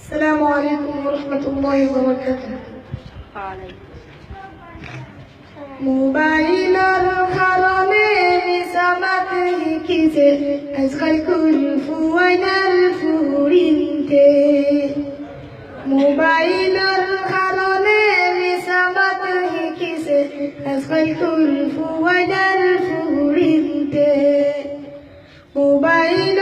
السلام عليكم ورحمة الله وبركاته মোবাইলৰ কাৰণে মিছামাত শিকিছে আজকাল কুলফুৱাইনাৰ ফুৰিতে মোবাইলৰ কাৰণে মিছামাত শিকিছে আজকাল কুলফুৱাইনাৰ ফুৰিতে মোবাইলৰ কাৰণে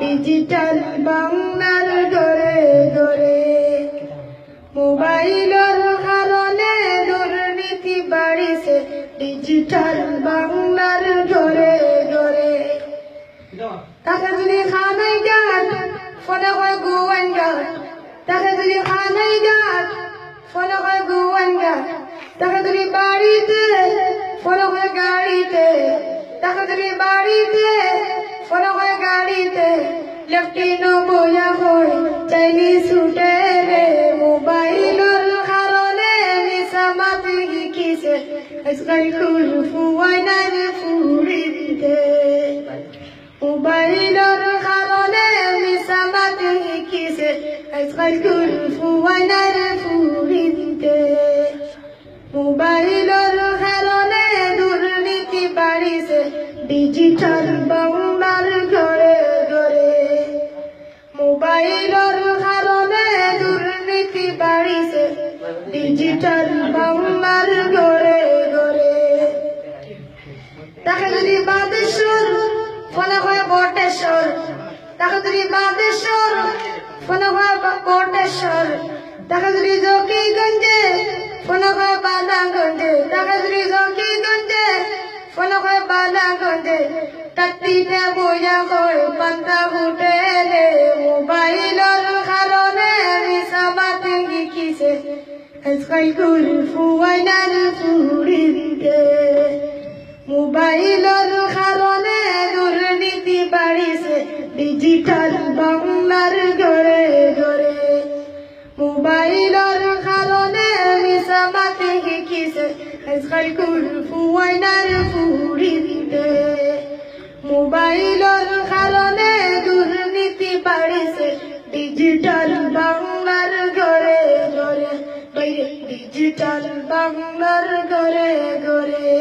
ডিজিটেল বাংলাৰ দৰে দৰে মোবাইলৰ কাৰণে দুৰ্নীতি বাঢ়িছে ডিজিটেল বাংলাৰ দৰে দৰে তাকে যদি খানাই গাত ফোনে কয় গুৱান গাত তাকে যদি খানাই গাত ফোনে কয় গুৱান গাত তাকে যদি বাড়িতে, ফোনে কয় গাড়িতে। তাকে যদি বাড়িতে ফোনে কয় গাড়িতে লেফটিনো বয়া কয় চাইনিজ হোটেলে মোবাইলৰ কাৰণে মিছা মাতি শিকিছে, আজকাল কুলফুৱাই নাই ফুৰিতে। মোবাইলৰ কাৰণে মিছা মাতি শিকিছে, আজকাল কুলফুৱাই নাই ফুৰিতে। ডিজিটেল বাংলাৰ ঘৰে ঘৰে মোবাইলৰ কাৰণে দুৰ্নীতি বাঢ়িছে ডিজিটেল বাংলাৰ ঘৰে ঘৰে তাকে যদি বাদেশ্বৰ ফলে হয় বটেশ্বৰ তাকে যদি বাদেশ্বৰ ফলে হয় বটেশ্বৰ তাকে যদি জকিগঞ্জে ফলে হয় বালাগঞ্জে তাকে যদি জকিগঞ্জে ফলে হয় বালাগঞ্জে তাতিতে বইয়া হয় পান্তা হোটেলে মোবাইলৰ কাৰণে মিছা মাতি শিকিছে আজকাল কুলফুৱাই নান ফুৰিতে মোবাইলৰ কাৰণে দুৰ্নীতি বাঢ়িছে ডিজিটেল বাংলাৰ ঘৰে ঘৰে মোবাইলৰ কাৰণে মিছা মাতি শিকিছে আজকাল কুলফুৱাই নান ফুৰিতে মোবাইলৰ কাৰণে দুৰ্নীতি বাঢ়িছে ডিজিটেল বাংলার ঘৰে ঘৰে ডিজিটেল বাংলাৰ ঘৰে ঘৰে